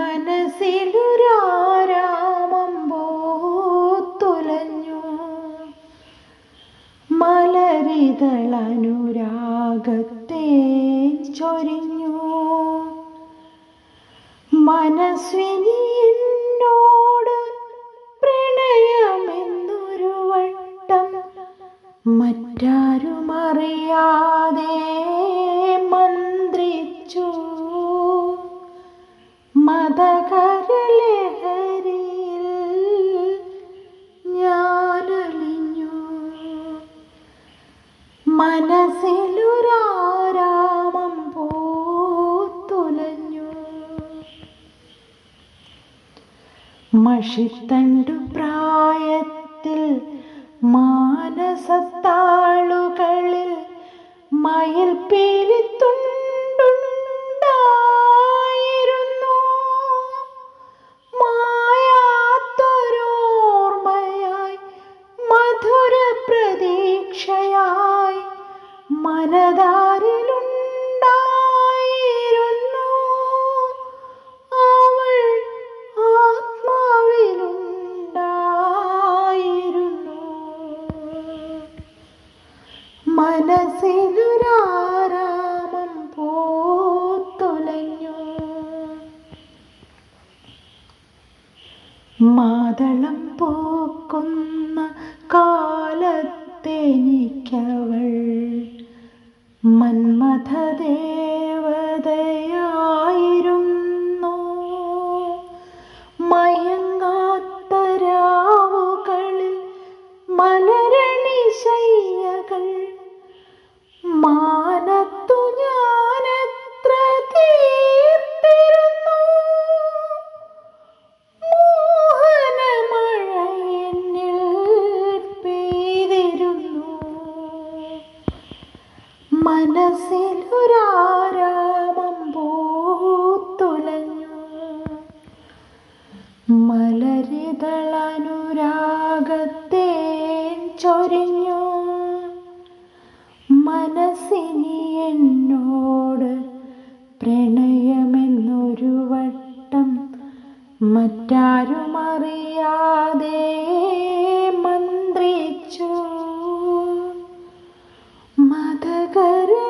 മനസ്സിലുരാരാമമ്പോ തുലഞ്ഞു മലരിതളനുരാഗത്തെ ചൊരിഞ്ഞു. മനസ്വിനി എന്നോട് പ്രണയമെന്നൊരു വട്ടം മറ്റാരുമറിയാതെ മനസ്സിലൊരാരാമം പൂത്തുലഞ്ഞു. മഷിത്തണ്ടു പ്രായത്തിൽ മാനസത്താളുകളിൽ മയിൽ പീലിത്തുണ്ടുണ്ടായിരുന്നു മനതാരിലുണ്ടായിരുന്നു. അവൾ ആത്മാവിലുണ്ടായിരുന്നു. മനസ്സിലൊരാരാമം പൂത്തുലഞ്ഞു. മാതളം പോക്കുന്ന കാലത്തെനിക്കവൾ मन्मथदेवदया മനസ്സിലൊരാരാമം പൂത്തുലഞ്ഞു മലരിതളനുരാഗത്തെ ചൊരിഞ്ഞു മനസ്സിനി എന്നോട് പ്രണയമെന്നൊരു വട്ടം മറ്റാരും कर